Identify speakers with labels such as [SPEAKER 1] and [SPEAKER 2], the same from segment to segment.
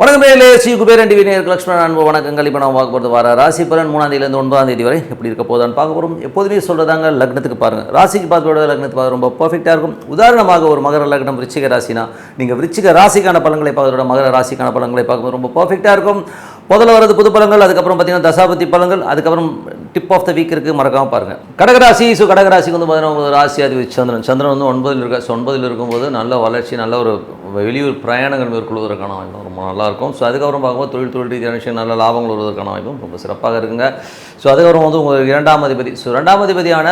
[SPEAKER 1] வணக்கம் மேலே ஸ்ரீ குபேரன் டிவி நேருக்கு லக்ஷ்மணன் அன்பு வணக்கங்கள். இப்போ நான் பார்க்க போகிறது வர ராசி பலன் மூணாம் தேதியிலேருந்து ஒன்பதாம் தேதி வரை எப்படி இருக்க போதான்னு பார்க்க போகிறோம் எப்போதுமே சொல்கிறதாங்க லக்னத்துக்கு பாருங்கள் ராசிக்கு பார்த்து லக்னத்துக்கு பார்க்க ரொம்ப பர்ஃபெக்டாக இருக்கும். உதாரணமாக ஒரு மகர லக்னம் விருச்சிக ராசினா நீங்கள் விருச்சிக ராசிக்கான பலன்களை பார்க்கறத மகர ராசிக்கான பலன்களை பார்க்கும்போது ரொம்ப பர்ஃபெக்டாக இருக்கும். முதல்ல வரது புது பழங்கள் அதுக்கப்புறம் பார்த்திங்கன்னா தசாபதி பழங்கள் அதுக்கப்புறம் டிப் ஆஃப் த வீக் இருக்குது மறக்காமல் பாருங்கள் கடகராசி ஸோ கடகராசிக்கு வந்து பார்த்தீங்கன்னா உங்களுக்கு ராசி அதிபதி சந்திரன். சந்திரன் வந்து ஒன்பதில் இருக்க ஸோ ஒன்பதில் இருக்கும்போது நல்ல வளர்ச்சி நல்ல ஒரு வெளியூர் பிரயாணங்கள் மேற்கொள்வதற்கான வாய்ப்பு ரொம்ப நல்லாயிருக்கும். ஸோ அதுக்கப்புறம் பார்க்கும்போது தொழில் தொழில் ரீதியான விஷயம் நல்ல லாபங்கள் வருவதற்கான வாய்ப்பும் ரொம்ப சிறப்பாக இருக்குங்க. ஸோ அதுக்கப்புறம் வந்து உங்கள் இரண்டாம் அதிபதி. ஸோ ரெண்டாம் அதிபதியான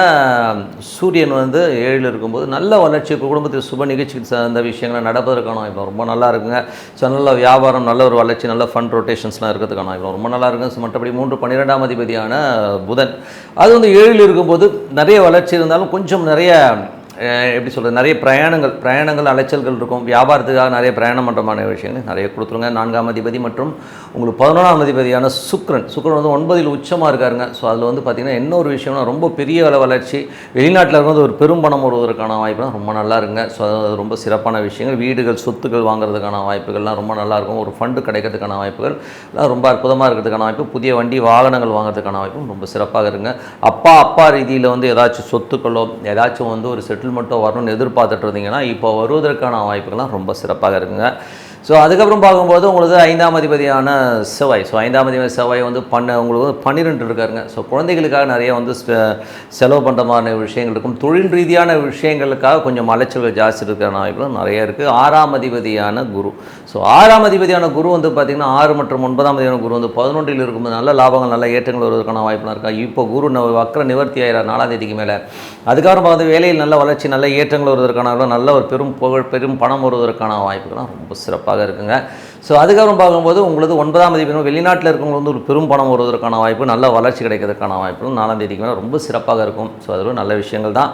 [SPEAKER 1] சூரியன் வந்து ஏழில் இருக்கும்போது நல்ல வளர்ச்சி குடும்பத்தில் சுப நிகழ்ச்சிக்கு சார்ந்த விஷயங்களை நடப்பதற்கான வாய்ப்பு ரொம்ப நல்லா இருக்குங்க. ஸோ நல்ல வியாபாரம் நல்ல ஒரு வளர்ச்சி நல்ல ஃபண்ட் ரொட்டேஷன்ஸ்லாம் இருக்கிறதுக்கான வாய்ப்பு ரொம்ப நல்லா இருக்குங்க. ஸோ மற்றபடி மூன்று பன்னிரெண்டாம் அதிபதியான புதன். அது வந்து ஏழில் இருக்கும்போது நிறைய வளர்ச்சி இருந்தாலும் கொஞ்சம் நிறைய எப்படி சொல்கிறது நிறைய பிரயாணங்கள் பிரயாணங்கள் அலைச்சல்கள் இருக்கும். வியாபாரத்துக்காக நிறைய பிரயாணம் பண்ணுறமான விஷயங்கள் நிறைய கொடுத்துருங்க. நான்காம் அதிபதி மற்றும் உங்களுக்கு பதினொன்றாம் அதிபதியான சுக்ரன் சுக்ரன் வந்து ஒன்பதில் உச்சமாக இருக்காருங்க. ஸோ அதில் வந்து பார்த்திங்கன்னா என்ன ஒரு விஷயம்னா ரொம்ப பெரிய அளவு வளர்ச்சி. வெளிநாட்டில் இருக்கும்போது ஒரு பெரும் பணம் வருவதற்கான வாய்ப்புலாம் ரொம்ப நல்லா இருங்க ஸோ அது ரொம்ப சிறப்பான விஷயங்கள். வீடுகள் சொத்துக்கள் வாங்குறதுக்கான வாய்ப்புகள்லாம் ரொம்ப நல்லாயிருக்கும் ஒரு ஃபண்டு கிடைக்கிறதுக்கான வாய்ப்புகள் ரொம்ப அற்புதமாக இருக்கிறதுக்கான வாய்ப்பு. புதிய வண்டி வாகனங்கள் வாங்குறதுக்கான வாய்ப்பும் ரொம்ப சிறப்பாக இருங்க அப்பா அப்பா ரீதியில் வந்து ஏதாச்சும் சொத்துக்களோ ஏதாச்சும் வந்து ஒரு செட்டில்மெண்ட்டோ வரணும்னு எதிர்பார்த்துட்டு இருந்தீங்கன்னா இப்போ வருவதற்கான வாய்ப்புகள்லாம் ரொம்ப சிறப்பாக இருக்குங்க. ஸோ அதுக்கப்புறம் பார்க்கும்போது உங்களுக்கு ஐந்தாம் அதிபதியான செவ்வாய். ஸோ ஐந்தாம் அதிபதி செவ்வாய் வந்து பண்ண உங்களுக்கு வந்து பன்னிரெண்டு இருக்காருங்க. ஸோ குழந்தைகளுக்காக நிறைய வந்து செலவு பண்ணுற மாதிரி விஷயங்கள் இருக்கும். தொழில் ரீதியான விஷயங்களுக்காக கொஞ்சம் அலைச்சல்கள் ஜாஸ்தி இருக்கிற வாய்ப்புகளும் நிறைய இருக்குது ஆறாம் அதிபதியான குரு. ஸோ ஆறாம் அதிபதியான குரு வந்து பார்த்திங்கன்னா ஆறு மற்றும் ஒன்பதாம் அதிபதியான குரு வந்து பதினொன்றில் இருக்கும்போது நல்ல லாபங்கள் நல்ல ஏற்றங்கள் வருவதற்கான வாய்ப்புலாம் இருக்கா? இப்போ குரு ந- வக்ர நிவர்த்தி ஆகிறார் நாலாம் தேதிக்கு மேலே. அதுக்கப்புறம் பார்த்து வேலையில் நல்ல வளர்ச்சி நல்ல ஏற்றங்கள் வருவதற்கான நல்ல ஒரு பெரும் புகழ் பெரும் பணம் வருவதற்கான வாய்ப்புகள்லாம் ரொம்ப சிறப்பாக இருக்குங்க. ஸோ அதுக்கப்புறம் பார்க்கும்போது உங்களுக்கு ஒன்பதாம் தேதி வெளிநாட்டில் இருக்கவங்க வந்து ஒரு பெரும் பணம் வருவதற்கான வாய்ப்பு நல்ல வளர்ச்சி கிடைக்கிறதுக்கான வாய்ப்புகளும் நாலாம் தேதிக்கு மேலே ரொம்ப சிறப்பாக இருக்கும். ஸோ அது நல்ல விஷயங்கள் தான்.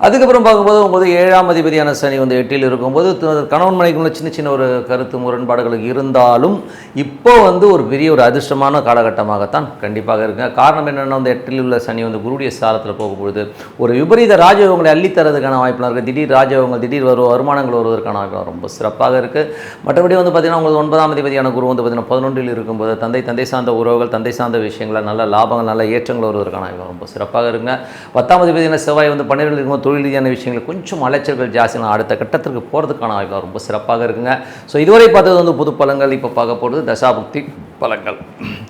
[SPEAKER 1] அதுக்கப்புறம் பார்க்கும்போது உங்களுக்கு ஏழாம் அதிபதியான சனி வந்து எட்டில் இருக்கும்போது கணவன் மனைக்குள்ள சின்ன சின்ன ஒரு கருத்து முரண்பாடுகள் இருந்தாலும் இப்போ வந்து ஒரு பெரிய ஒரு அதிர்ஷ்டமான காலகட்டமாகத்தான் கண்டிப்பாக இருக்குங்க. காரணம் என்னென்னா வந்து எட்டில் உள்ள சனி வந்து குருடைய சாரத்தில் போகும்பொழுது ஒரு விபரீத ராஜயோகங்களை அள்ளித்தரதுக்கான வாய்ப்புலாம் இருக்குது திடீர் ராஜயோகங்கள் திடீர் வரும் வருமானங்கள் வருவதற்கான வாய்ப்பு ரொம்ப சிறப்பாக இருக்குது மற்றபடி வந்து பார்த்திங்கன்னா உங்களுக்கு ஒன்பதாம் அதிபதியான குரு வந்து பார்த்திங்கன்னா பதினொன்றில் இருக்கும்போது தந்தை தந்தை சார்ந்த உறவுகள் தந்தை சார்ந்த விஷயங்கள் நல்ல லாபங்கள் நல்ல ஏற்றங்கள் வருவதற்கான வாய்ப்பு ரொம்ப சிறப்பாக இருக்குங்க. பத்தாம் அதிபதியான செவ்வாய் வந்து பன்னிரெண்டு இருக்கும்போது தொழில் ரீதியான விஷயங்கள் கொஞ்சம் அலைச்சல்கள் ஜாஸ்தினா அடுத்த கட்டத்திற்கு போகிறதுக்கான வாய்ப்பு ரொம்ப சிறப்பாக இருக்குங்க. ஸோ இதுவரை பார்த்தது வந்து புது பழங்கள் இப்போ பார்க்க போகிறது தசாபுக்தி பழங்கள்.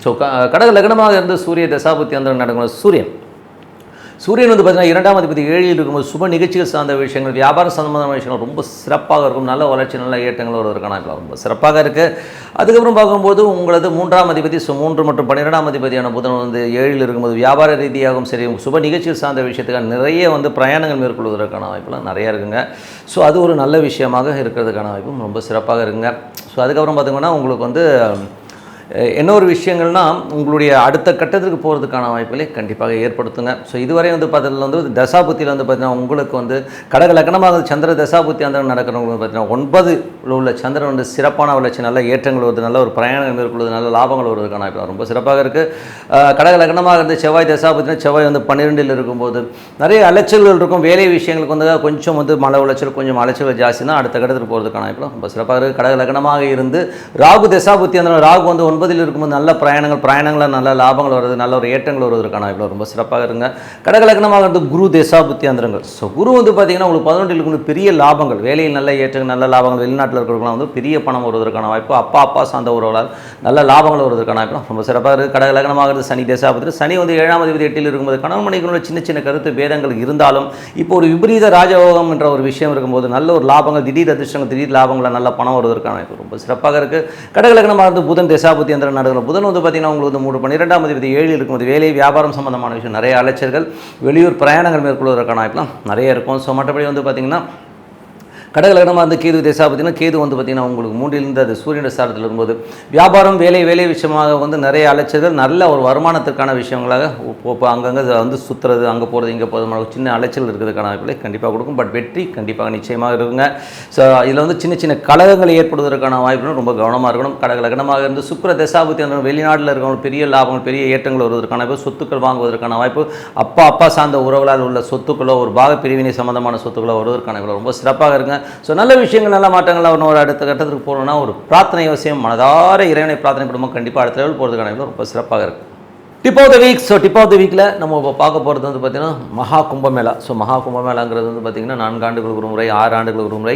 [SPEAKER 1] ஸோ க கடக லக்னமாக இருந்து சூரிய தசாபுக்தி அந்த நடக்கிற சூரியன். சூரியன் வந்து பார்த்தீங்கன்னா இரண்டாம் அதிபதி ஏழில் இருக்கும்போது சுப நிகழ்ச்சிகள் சார்ந்த விஷயங்கள் வியாபாரம் சம்பந்தமான விஷயங்கள் ரொம்ப சிறப்பாக இருக்கும். நல்ல வளர்ச்சி நல்ல ஏற்றங்கள் வருவதற்கான ரொம்ப சிறப்பாக இருக்குது அதுக்கப்புறம் பார்க்கும்போது உங்களது மூன்றாம் அதிபதி மூன்று மற்றும் பன்னிரெண்டாம் அதிபதியான புதன் வந்து ஏழில் இருக்கும்போது வியாபார ரீதியாகவும் சரி சுப நிகழ்ச்சிகள் சார்ந்த விஷயத்துக்காக நிறைய வந்து பிரயாணங்கள் மேற்கொள்வதற்கான வாய்ப்புலாம் நிறைய இருக்குங்க. ஸோ அது ஒரு நல்ல விஷயமாக இருக்கிறதுக்கான வாய்ப்பும் ரொம்ப சிறப்பாக இருக்குங்க. ஸோ அதுக்கப்புறம் பார்த்தீங்கன்னா உங்களுக்கு வந்து என்ன ஒரு விஷயங்கள்னா உங்களுடைய அடுத்த கட்டத்துக்கு போகிறதுக்கான வாய்ப்புகளை கண்டிப்பாக ஏற்படுத்துங்க. ஸோ இதுவரை வந்து பார்த்தீங்கன்னா வந்து தசாபுத்தியில் வந்து பார்த்தீங்கன்னா உங்களுக்கு வந்து கடக லக்னமாக சந்திர தசாபுத்தி அந்த நடக்கிறவங்க வந்து பார்த்தீங்கன்னா ஒன்பது உள்ள சந்திரன் வந்து சிறப்பான வளர்ச்சி நல்ல ஏற்றங்கள் வருது நல்ல ஒரு பிரயாணங்கள் மேற்கொள்வது நல்ல லாபங்கள் வருவதற்கான வாய்ப்பு ரொம்ப சிறப்பாக இருக்குது கடக லக்னமாக இருந்து செவ்வாய் தசாபுத்தினா செவ்வாய் வந்து பன்னிரெண்டில் இருக்கும்போது நிறைய அலைச்சல்கள் இருக்கும். வேலை விஷயங்களுக்கு வந்து கொஞ்சம் வந்து மழை உளைச்சல் கொஞ்சம் அலைச்சல் ஜாஸ்தி தான் அடுத்த கட்டத்துக்கு போகிறதுக்கான வாய்ப்பு ரொம்ப சிறப்பாக இருக்குது கடக லக்னமாக இருந்து ராகு தசாபுத்தி அந்த ராகு வந்து ஒன்பதில் இருக்கும்போது நல்ல பிரயாணங்கள் பிரயாணங்களில் நல்ல லாபங்கள் வருது நல்ல ஒரு ஏற்றங்கள் வருவதற்கான இவ்வளோ ரொம்ப சிறப்பாக இருங்க. கடகலக்கணமாக இருந்து குரு தேசா அந்தரங்கள். ஸோ குரு வந்து பார்த்தீங்கன்னா உங்களுக்கு பதினொன்றில் இருக்கும்போது பெரிய லாபங்கள் வேலையில் நல்ல ஏற்றங்கள் நல்ல லாபங்கள் வெளிநாட்டில் இருக்கிறவங்களாம் வந்து பெரிய பணம் வருவதற்கான வாய்ப்பு அப்பா அப்பா சார்ந்த உறவுகளால் நல்ல லாபங்கள் வருவதற்கான வாய்ப்பு ரொம்ப சிறப்பாக இருக்குது கடகலக்கணமாக இருந்து சனி தசாபுத்தி சனி வந்து ஏழாம் அதிபதி எட்டில் இருக்கும்போது கணவன் மணிக்குள்ள சின்ன சின்ன கருத்து வேதங்கள் இருந்தாலும் இப்போ ஒரு விபரீத ராஜயோகம் என்ற ஒரு விஷயம் இருக்கும்போது நல்ல ஒரு லாபங்கள் திடீர் அதிர்ஷ்டங்கள் திடீர் லாபங்களை நல்ல பணம் வருவதற்கான வாய்ப்பு ரொம்ப சிறப்பாக இருக்குது கடகலக்கணமாக இருந்து புதன் தசாபுத்தி அந்த நடக்கிற புதன் வந்து பார்த்தீங்கன்னா உங்களுக்கு வந்து மூணு பன்னிரெண்டாம் அதிபதி ஏழில் இருக்கும்போது வேலை வியாபாரம் சம்பந்தமான விஷயம். நிறைய அலைச்சல்கள் வெளியூர் பிரயாணங்கள் மேற்கொள்வதற்கான வாய்ப்புலாம் நிறைய இருக்கும். ஸோ மற்றபடி வந்து பார்த்தீங்கன்னா கடகலகனமாக வந்து கேது திசா பார்த்திங்கன்னா கேது வந்து பார்த்திங்கன்னா உங்களுக்கு மூன்றிலிருந்து அது சூரியனுடைய சாரத்தில் இருக்கும்போது வியாபாரம் வேலை வேலை விஷயமாக வந்து நிறைய அலைச்சல்கள் நல்ல ஒரு வருமானத்திற்கான விஷயங்களாக இப்போ அங்கங்கே வந்து சுற்றுறது அங்கே போகிறது இங்கே போகிறது சின்ன அலைச்சல் இருக்கிறதுக்கான வாய்ப்புகளை கண்டிப்பாக கொடுக்கும். பட் வெற்றி கண்டிப்பாக நிச்சயமாக இருக்குங்க. ஸோ இதில் வந்து சின்ன சின்ன கழகங்கள் ஏற்படுவதற்கான வாய்ப்புகளும் ரொம்ப கவனமாக இருக்கணும். கடகலகனமாக இருந்து சுக்கர தசாபத்தி அந்த வெளிநாட்டில் இருக்கிறவங்க பெரிய லாபங்கள் பெரிய ஏற்றங்கள் வருவதற்கான வாய்ப்பு சொத்துக்கள் வாங்குவதற்கான வாய்ப்பு அப்பா அப்பா சார்ந்த உறவுகளால் உள்ள சொத்துக்களோ ஒரு பாக பிரிவினை சம்பந்தமான சொத்துக்களோ வருவதற்கான ரொம்ப சிறப்பாக இருங்க ஸோ நல்ல விஷயங்கள் நல்ல மாற்றங்கள் வரணும் ஒரு அடுத்த கட்டத்துக்கு போகணும்னா ஒரு பிரார்த்தனை அவசியம் மனதார இறைவனை பிரார்த்தனை பண்ணும்போது கண்டிப்பாக அடுத்த லெவல் போகிறதுக்கான ரொம்ப சிறப்பாக இருக்கும். Tip of the week so tip of the வீக்கில் நம்ம இப்போ பார்க்க போகிறது வந்து பார்த்திங்கன்னா மகா கும்பமேளா. ஸோ மகா கும்பமேளாங்கிறது வந்து பார்த்திங்கன்னா நான்கு ஆண்டுகளுக்கு ஒரு முறை ஆறு ஆண்டுகளுக்கு ஒரு முறை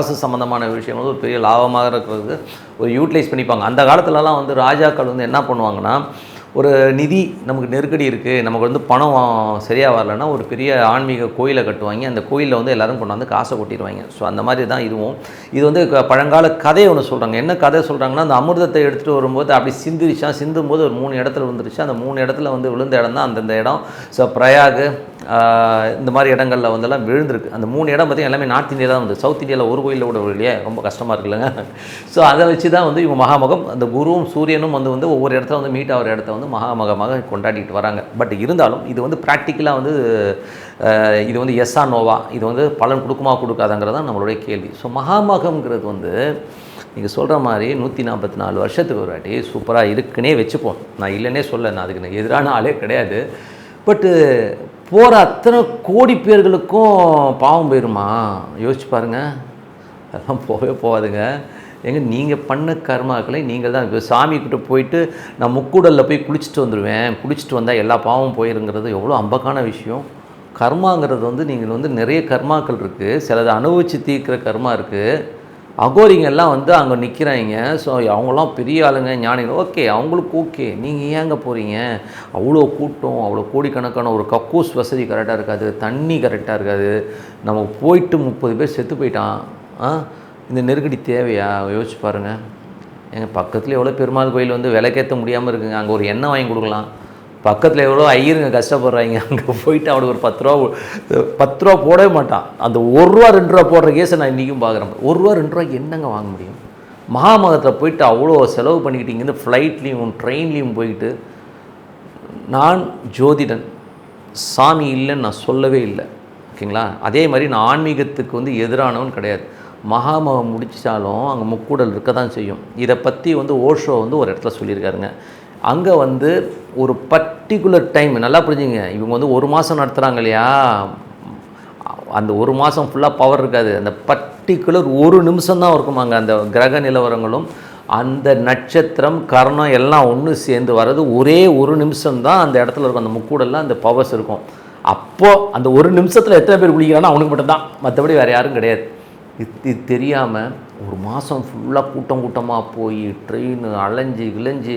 [SPEAKER 1] அரசு சம்மந்தமான விஷயம் வந்து ஒரு பெரிய லாபமாக இருக்கிறது ஒரு யூட்டிலைஸ் பண்ணிப்பாங்க. அந்த காலத்துலலாம் வந்து ராஜாக்கள் வந்து என்ன பண்ணுவாங்கன்னா ஒரு நிதி நமக்கு நெருக்கடி இருக்குது நமக்கு வந்து பணம் சரியாக வரலன்னா ஒரு பெரிய ஆன்மீக கோயிலை கட்டுவாங்க. அந்த கோயிலில் வந்து எல்லாரும் கொண்டாந்து காசை கொட்டிடுவாங்க. ஸோ அந்த மாதிரி தான் இதுவும். இது வந்து பழங்கால கதையை ஒன்று சொல்கிறாங்க என்ன கதை சொல்கிறாங்கன்னா அந்த அமிர்தத்தை எடுத்துகிட்டு வரும்போது அப்படி சிந்திரிச்சா சிந்தும் போது ஒரு மூணு இடத்துல விழுந்துருச்சு அந்த மூணு இடத்துல வந்து விழுந்த இடம் தான் அந்தந்த இடம். ஸோ பிரயாகு இந்த மாதிரி இடங்களில் வந்தெல்லாம் விழுந்திருக்கு. அந்த மூணு இடம் பார்த்தீங்கன்னா எல்லாமே நார்த் இந்தியா தான் வந்து சவுத் இந்தியாவில் ஒரு கோயிலில் கூட இல்லையே ரொம்ப கஷ்டமாக இருக்குல்லங்க. ஸோ அதை வச்சு தான் வந்து இவங்க மகாமகம் அந்த குருவும் சூரியனும் வந்து வந்து ஒவ்வொரு இடத்துல வந்து மீட் ஆகிற இடத்த வந்து மகாமகமாக கொண்டாடிட்டு வராங்க. பட் இருந்தாலும் இது வந்து ப்ராக்டிக்கலாக வந்து இது வந்து எஸ்ஆ நோவா இது வந்து பலன் கொடுக்குமா கொடுக்காதாங்கிறது தான் நம்மளுடைய கேள்வி. ஸோ மகாமகம்ங்கிறது வந்து நீங்கள் சொல்கிற மாதிரி நூற்றி நாற்பத்தி நாலு வருஷத்துக்கு ஒரு வாட்டி சூப்பராக இருக்குன்னே வச்சுப்போம். நான் இல்லைன்னே சொல்ல நான் அதுக்கு எதிரான ஆளே கிடையாது. பட்டு போகிற அத்தனை கோடி பேர்களுக்கும் பாவம் போயிருமா? யோசிச்சு பாருங்கள் அதெல்லாம் போகவே போகாதுங்க. ஏங்க நீங்கள் பண்ண கர்மாக்களை நீங்கள் தான். இப்போ கிட்டே போயிட்டு நான் முக்கூடலில் போய் குளிச்சுட்டு வந்துடுவேன் குளிச்சுட்டு வந்தால் எல்லா பாவமும் போயிருங்கிறது எவ்வளோ அம்பக்கான விஷயம். கர்மாங்கிறது வந்து நீங்கள் வந்து நிறைய கர்மாக்கள் இருக்குது சிலதை அனுபவித்து தீர்க்கிற கர்மா இருக்குது அகோரிங்கெல்லாம் வந்து அங்கே நிற்கிறாங்க ஸோ அவங்களாம் பெரிய ஆளுங்க ஞானிகள். ஓகே அவங்களுக்கு ஓகே நீங்கள் ஏங்க போகிறீங்க அவ்வளோ கூட்டம் அவ்வளோ கோடிக்கணக்கான ஒரு கக்கூஸ் வசதி கரெக்டாக இருக்காது. தண்ணி கரெக்டாக இருக்காது. நம்ம போயிட்டு முப்பது பேர் செத்து போயிட்டான். ஆ? இந்த நெருக்கடி தேவையா? யோசிச்சு பாருங்கள் எங்கள் பக்கத்தில் எவ்வளோ பெருமாள் கோயில் வந்து விலைக்கேற்ற முடியாமல் இருக்குங்க. அங்கே ஒரு எண்ணெய் வாங்கி கொடுக்கலாம். பக்கத்தில் எவ்வளோ ஐயருங்க கஷ்டப்படுறாங்க? அங்கே போயிட்டு அவனுக்கு ஒரு பத்து ரூபா பத்து ரூபா போடவே மாட்டான். அந்த ஒரு ரூபா ரெண்டு ரூபா போடுற கேஸை நான் இன்றைக்கும் பார்க்குறேன். ஒரு ரூபா ரெண்டு ரூபாய்க்கு என்னங்க வாங்க முடியும்? மகாமகத்தில் போயிட்டு அவ்வளோ செலவு பண்ணிக்கிட்டு இங்கேருந்து ஃப்ளைட்லேயும் ட்ரெயின்லேயும் போயிட்டு நான் ஜோதிடன். சாமி இல்லைன்னு நான் சொல்லவே இல்லை. ஓகேங்களா? அதே மாதிரி நான் ஆன்மீகத்துக்கு வந்து எதிரானவன் கிடையாது. மகாமகம் முடிச்சாலும் அங்கே முக்கூடல் இருக்க தான் செய்யும். இதை பற்றி வந்து ஓஷோ வந்து ஒரு இடத்துல சொல்லியிருக்காருங்க. அங்கே வந்து ஒரு பர்டிகுலர் டைம் நல்லா புரிஞ்சுங்க. இவங்க வந்து ஒரு மாதம் நடத்துகிறாங்க இல்லையா? அந்த ஒரு மாதம் ஃபுல்லாக பவர் இருக்காது. அந்த பர்டிகுலர் ஒரு நிமிஷம் தான் இருக்குமாங்க. அந்த கிரக நிலவரங்களும் அந்த நட்சத்திரம் கரணம் எல்லாம் ஒன்று சேர்ந்து வர்றது ஒரே ஒரு நிமிஷம் தான் அந்த இடத்துல இருக்கும். அந்த முக்கூடெல்லாம் அந்த பவர்ஸ் இருக்கும். அப்போது அந்த ஒரு நிமிஷத்தில் எத்தனை பேர் குளிக்கிறானோ அவனுக்கு மட்டும்தான். மற்றபடி வேறு யாரும் கிடையாது. இது இது தெரியாமல் ஒரு மாதம் ஃபுல்லாக கூட்டம் கூட்டமாக போய் ட்ரெயின் அலைஞ்சு கிளைஞ்சு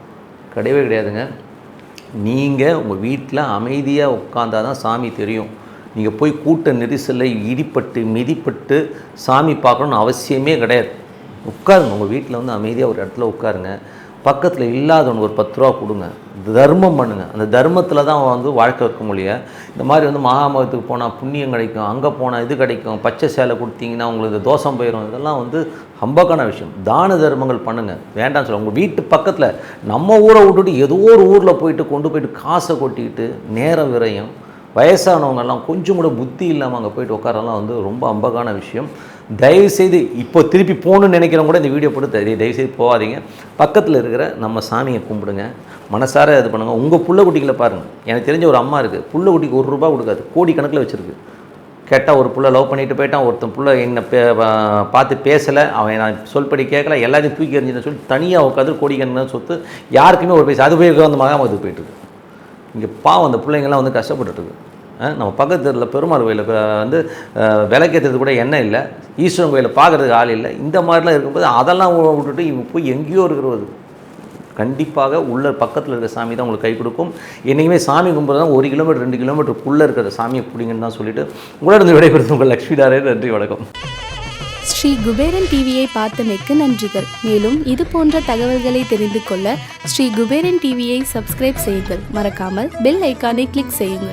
[SPEAKER 1] கிடையவே கிடையாதுங்க. நீங்கள் உங்கள் வீட்டில் அமைதியாக உட்காந்தா தான் சாமி தெரியும். நீங்கள் போய் கூட்ட நெரிசலில் இடிப்பட்டு மிதிப்பட்டு சாமி பார்க்கணுன்னு அவசியமே கிடையாது. உட்காருங்க. உங்கள் வீட்டில் வந்து அமைதியாக ஒரு இடத்துல உட்காருங்க. பக்கத்தில் இல்லாதவனுக்கு ஒரு பத்து ரூபா கொடுங்க. தர்மம் பண்ணுங்க. அந்த தர்மத்தில் தான் வந்து வாழ்க்கை வைக்க முடியும். இந்த மாதிரி வந்து மகாமகத்துக்கு போனால் புண்ணியம் கிடைக்கும். அங்கே போனால் இது கிடைக்கும். பச்சை சேலை கொடுத்தீங்கன்னா உங்களுக்கு தோஷம் போயிடும் இதெல்லாம் வந்து ஹம்பக்கான விஷயம். தான தர்மங்கள் பண்ணுங்கள் வேண்டாம்னு சொல்ல உங்கள் வீட்டு பக்கத்தில் நம்ம ஊரை விட்டுட்டு ஏதோ ஒரு ஊரில் போயிட்டு கொண்டு போயிட்டு காசை கொட்டிக்கிட்டு நேரம் விரயம் வயசானவங்கெல்லாம் கொஞ்சம் கூட புத்தி இல்லாமல் அங்கே போயிட்டு உட்காரலாம் வந்து ரொம்ப அம்பகான விஷயம். தயவுசெய்து இப்போ திருப்பி போகணுன்னு நினைக்கிறவங்க கூட இந்த வீடியோ போட்டு தயவு செய்து போகாதீங்க. பக்கத்தில் இருக்கிற நம்ம சாமியை கும்பிடுங்க. மனசார இது பண்ணுங்கள் உங்கள் புள்ள குட்டிகளை பாருங்கள் எனக்கு தெரிஞ்ச ஒரு அம்மா இருக்குது புள்ள குட்டிக்கு ஒரு ரூபா கொடுக்காது. கோடி கணக்கில் வச்சுருக்கு. கேட்டால் ஒரு புள்ள லவ் பண்ணிட்டு போயிட்டான். ஒருத்தன் புள்ள என்னை பே பார்த்து பேசலை. அவன் நான் சொல்படி கேட்கல. எல்லாத்தையும் தூக்கி எறிஞ்சுன்னு சொல்லி தனியாக உட்காந்து கோடி கணக்கில் சொத்து யாருக்குமே ஒரு பைசா. அது போய் அந்த மகாமத்துக்கு போயிட்டுருக்கு இங்கே பாவம் அந்த பிள்ளைங்கள்லாம் வந்து கஷ்டப்பட்டுருக்கு நம்ம பக்கத்து தெருவில் பெருமாள் கோயிலில் வந்து அஹ், விளக்கேற்றுறது கூட எண்ணெய் இல்லை. ஈஸ்வரன் கோயிலை பார்க்கறதுக்கு ஆள் இல்லை. இந்த மாதிரிலாம் இருக்கும்போது அதெல்லாம் விட்டுட்டு இவங்க போய் எங்கேயோ இருக்கிறது கண்டிப்பாக உள்ள பக்கத்தில் இருக்கிற சாமி தான் உங்களுக்கு கை கொடுக்கும். என்றைக்குமே சாமி கும்பிட்றது தான் ஒரு கிலோமீட்டர் ரெண்டு கிலோமீட்டருக்குள்ளே இருக்கிற சாமியை பிடிங்கன்னு தான் சொல்லிட்டு உங்களிடம் விடைபெறுது உங்கள் லக்ஷ்மி தாரே நன்றி வணக்கம்.
[SPEAKER 2] ஸ்ரீ குபேரன் டிவியை பார்த்தமைக்கு நன்றிகள். மேலும் இது போன்ற தகவல்களை தெரிந்து கொள்ள ஸ்ரீ குபேரன் டிவியை சப்ஸ்கிரைப் செய்யுங்கள். மறக்காமல் பெல் ஐக்கானை கிளிக் செய்யுங்கள்.